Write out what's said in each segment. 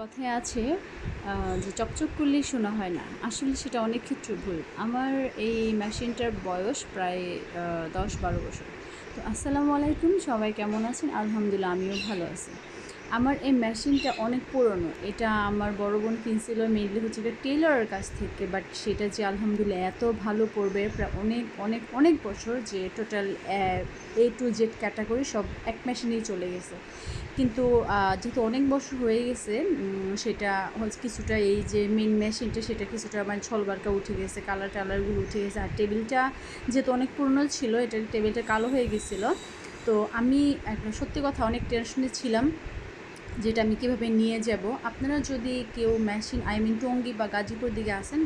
কথায় আছে যে চকচক করলেই শোনা হয় না। আসলে সেটা অনেক ক্ষেত্রে ভুল। আমার এই মেশিনটার বয়স প্রায় দশ বারো বছর। তো আসসালামু আলাইকুম, সবাই কেমন আছেন? আলহামদুলিল্লাহ, আমিও ভালো আছি। আমার এই মেশিনটা অনেক পুরনো। এটা আমার বড় বোন কিনছিল মেনলি হচ্ছে এটা টেলারের কাছ থেকে বাট সেটা যে আলহামদুলিল্লাহ এত ভালো পড়বে প্রায় অনেক অনেক অনেক বছর যে total A to Z category সব এক মেশিনেই চলে গেছে। কিন্তু যেহেতু অনেক বছর হয়ে গেছে সেটা হচ্ছে কিছুটা এই যে মেন মেশিনটা সেটা কিছুটা মানে ছলবারকা উঠে গেছে কালার টালারগুলো উঠে গেছে, আর টেবিলটা যেহেতু অনেক পুরনো ছিল, এটা টেবিলটা কালো হয়ে গেছিল। তো আমি একটা সত্যি কথা অনেক টেনশনে ছিলাম। যেটা আমি কীভাবে নিয়ে যাব। আপনারা যদি কেউ মেশিন আই মিন টঙ্গি বা গাজীপুর দিকে আসেন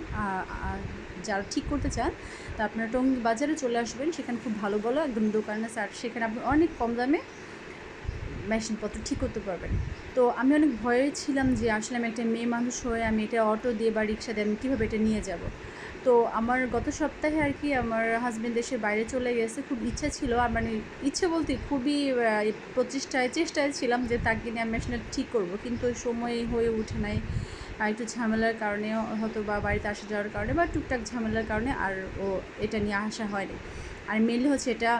যারা ঠিক করতে চান, তা আপনারা টঙ্গি বাজারে চলে আসবেন। সেখানে খুব ভালো ভালো একদম দোকান আছে আর সেখানে আপনি অনেক কম দামে মেশিনপত্র ঠিক করতে পারবেন। তো আমি অনেক ভয়ে ছিলাম যে আসলে আমি একটা মেয়ে মানুষ হয়ে আমি এটা অটো দিয়ে বা রিক্সা দিয়ে আমি কীভাবে এটা নিয়ে যাব। তো আমার গত সপ্তাহে আর কি আমার হাজব্যান্ড দেশের বাইরে চলে গেছে, খুব ইচ্ছা ছিল। মানে ইচ্ছে বলতে খুবই প্রচেষ্টায়, চেষ্টায় ছিলাম যে তাকে নিয়ে আমি মেশিনটা ঠিক করব। কিন্তু ওই সময় হয়ে ওঠে নাই। আর একটু ঝামেলার কারণে হয়তো বা বাড়িতে আসা যাওয়ার কারণে বা টুকটাক ঝামেলার কারণে আর ও এটা নিয়ে আসা হয়নি। আর মেনলি হচ্ছে এটা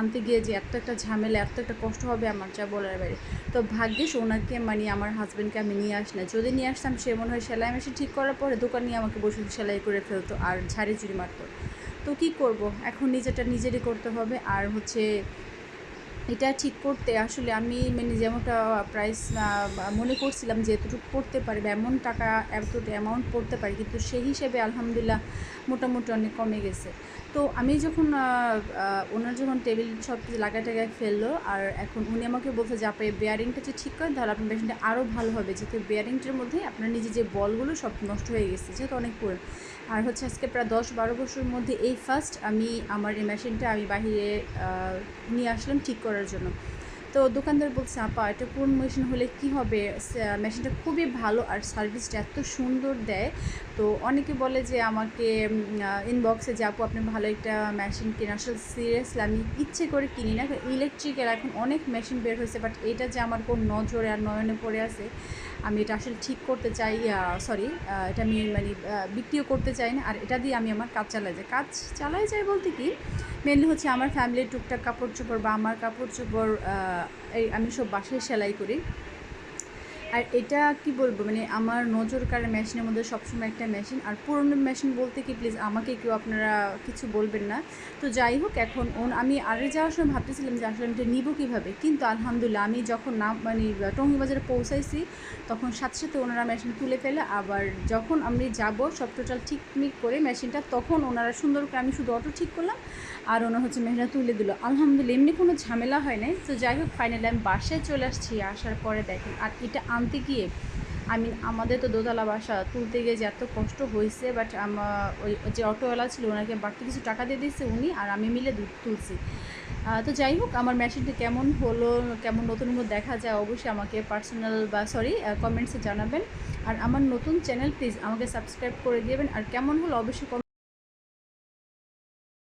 আনতে গিয়ে যে এত একটা ঝামেলা, এত একটা কষ্ট হবে আমার যা বলার বাইরে। তো ভাগ্যেশ ওনাকে মানে আমার হাজব্যান্ডকে আমি নিয়ে আসি না যদি নিয়ে আসতাম, সে মনে হয় সেলাই মেশিন ঠিক করার পরে দোকান নিয়ে আমাকে বসে সেলাই করে ফেলতো আর ঝাড়ি চুরি মারতো। তো কি করব? এখন নিজেটা নিজেরই করতে হবে। আর হচ্ছে এটা ঠিক করতে, আসলে আমি মানে যেমনটা প্রাইস মনে করছিলাম যে এতটুকু পড়তে পারি বা এমন টাকা এতটা অ্যামাউন্ট পড়তে পারে, কিন্তু সেই হিসেবে আলহামদুলিল্লাহ মোটামুটি অনেক কমে গেছে। তো আমি যখন ওনার যখন টেবিল সব কিছু লাগায় টাগায় ফেলল, আর এখন উনি আমাকে বলছে যে, আপনি বেয়ারিংটা যে ঠিক করেন, তাহলে আপনার মেশিনটা আরও ভালো হবে। যেহেতু বেয়ারিংটার মধ্যে আপনার নিজে যে বলগুলো সব নষ্ট হয়ে গেছে, যেহেতু অনেক পুরো আর হচ্ছে আজকে প্রায় দশ বারো বছরের মধ্যে এই ফার্স্ট আমি আমার এই মেশিনটা আমি বাহিরে নিয়ে আসলাম ঠিক করার জন্য। তো দোকানদার বলছে, আপা, এটা কোন মেশিন হলে কি হবে? মেশিনটা খুবই ভালো আর সার্ভিসটা এত সুন্দর দেয়। তো অনেকে বলে যে, আমাকে ইনবক্সে যে, আপু, আপনি ভালো একটা মেশিন কিনে আসলে সিরিয়াসলি আমি ইচ্ছে করে কিনি না। ইলেকট্রিক্যাল এখন অনেক মেশিন বের হয়েছে বাট এটা যে আমার কোন নজরে আর নয়নে পড়ে আছে আমি এটা আসলে ঠিক করতে চাই সরি এটা আমি মানে বিক্রিও করতে চাই না। আর এটা দিয়ে আমি আমার কাজ চালাই যাই। কাজ চালাই যাই বলতে কি মেনলি হচ্ছে আমার ফ্যামিলির টুকটাক কাপড় চোপড় বা আমার কাপড় চোপড় এই আমি সব বাসায় সেলাই করি। আর এটা কি বলব মানে আমার নজর কাড়া মেশিনের মধ্যে সবসময় একটা মেশিন আর পুরনো মেশিন বলতে কি প্লিজ আমাকে কেউ আপনারা কিছু বলবেন না। তো যাই হোক, এখন ওন, আমি আগে যাওয়ার সময় ভাবতেছিলাম যে আসলে আমি এটা নিবো কীভাবে। কিন্তু আলহামদুলিল্লাহ, আমি যখন না মানে টঙ্গি বাজারে পৌঁছাইছি, তখন সাথে সাথে ওনারা মেশিন তুলে ফেলে। আবার যখন আমি যাব সব টোটাল ঠিকমিক করে মেশিনটা তখন ওনারা সুন্দর করে আমি শুধু অটো ঠিক করলাম। আর ওনার হচ্ছে মেশিনটা তুলে দিল। আলহামদুলিল্লাহ, এমনি কোনো ঝামেলা হয় নাই। তো যাই হোক ফাইনালি আমি বাসায় চলে আসছি। আসার পরে দেখেন, আর এটা আনতে গিয়ে আমি আমাদের তো দোতলা বাসা তুলতে গিয়ে যে এত কষ্ট হয়েছে বাট ওই যে অটোওয়ালা ছিল, ওনাকে বাড়তি কিছু টাকা দিয়ে দিয়েছে উনি, আর আমি মিলে দুধ তুলছি। তো যাই হোক, আমার মেশিনটা কেমন হলো, কেমন নতুন নতুন দেখা যায়, অবশ্যই আমাকে পার্সোনাল বা সরি কমেন্টসে জানাবেন। আর আমার নতুন চ্যানেল প্লিজ আমাকে সাবস্ক্রাইব করে দেবেন। আর কেমন হলো, অবশ্যই